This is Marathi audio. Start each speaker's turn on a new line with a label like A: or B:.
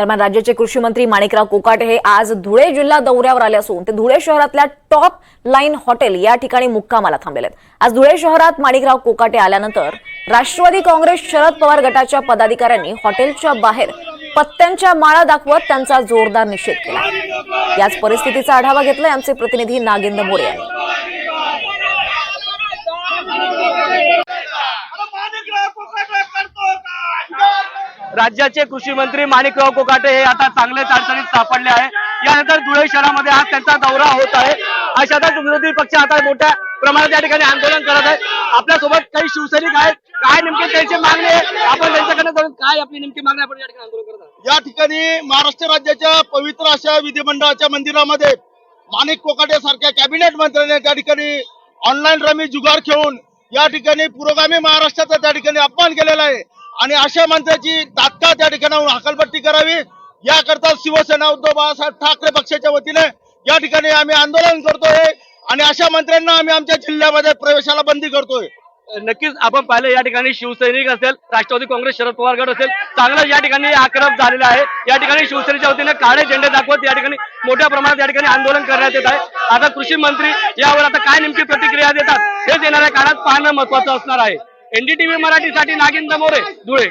A: दरम्यान राज्याचे कृषी मंत्री माणिकराव कोकाटे हे आज धुळे जिल्हा दौऱ्यावर आले असून ते धुळे शहरातल्या टॉप लाईन हॉटेल या ठिकाणी मुक्कामाला थांबलेले आहेत आज धुळे शहरात माणिकराव कोकाटे आल्यानंतर राष्ट्रवादी काँग्रेस शरद पवार गटाच्या पदाधिकाऱ्यांनी हॉटेलच्या बाहेर पत्त्यांच्या माळा दाखवत त्यांचा जोरदार निषेध केला. याच परिस्थितीचा आढावा घेतला आमचे प्रतिनिधी नागेंद्र मोरे यांनी.
B: राज्याचे कृषी मंत्री माणिकराव कोकाटे हे आता चांगले अडचणीत सापडले आहे. यानंतर धुळे शहरामध्ये आज त्यांचा दौरा होत आहे. अशातच विरोधी पक्ष आता मोठ्या प्रमाणात या ठिकाणी आंदोलन करत आहे आपल्यासोबत काही शिवसैनिक आहेत. काय नेमके त्यांची मागणी आहे? आपण त्यांच्याकडे जाऊन काय आपली नेमकी मागणी आपण या ठिकाणी आंदोलन करत आहोत.
C: या ठिकाणी महाराष्ट्र राज्याच्या पवित्र अशा विधिमंडळाच्या मंदिरामध्ये माणिक कोकाटे सारख्या कॅबिनेट मंत्र्याने त्या ठिकाणी ऑनलाईन रमी जुगार खेळून या ठिकाणी पुरोगामी महाराष्ट्राचा त्या ठिकाणी अपमान केलेला आहे. आणि अशा माणसाची तात्काळ त्या ठिकाणाहून हकालपट्टी करावी. याकरता शिवसेना उद्धव बाळासाहेब ठाकरे पक्षाच्या वतीने या ठिकाणी आम्ही आंदोलन करतोय आणि अशा मंत्र्यांना आम्ही आमच्या जिल्ह्यामध्ये प्रवेशाला बंदी करतोय.
B: नक्कीच आपण पाहिलं या ठिकाणी शिवसैनिक असेल राष्ट्रवादी काँग्रेस शरद पवार गट असेल चांगलं या ठिकाणी आक्रम झालेलं आहे. या ठिकाणी शिवसेनेच्या वतीने काळे झेंडे दाखवत या ठिकाणी मोठ्या प्रमाणात या ठिकाणी आंदोलन करण्यात येत आहे. आता कृषी मंत्री यावर आता काय नेमकी प्रतिक्रिया देतात हेच येणाऱ्या काळात पाहणं महत्वाचं असणार आहे. एनडीटीव्ही मराठीसाठी नागिन दमोरे धुळे.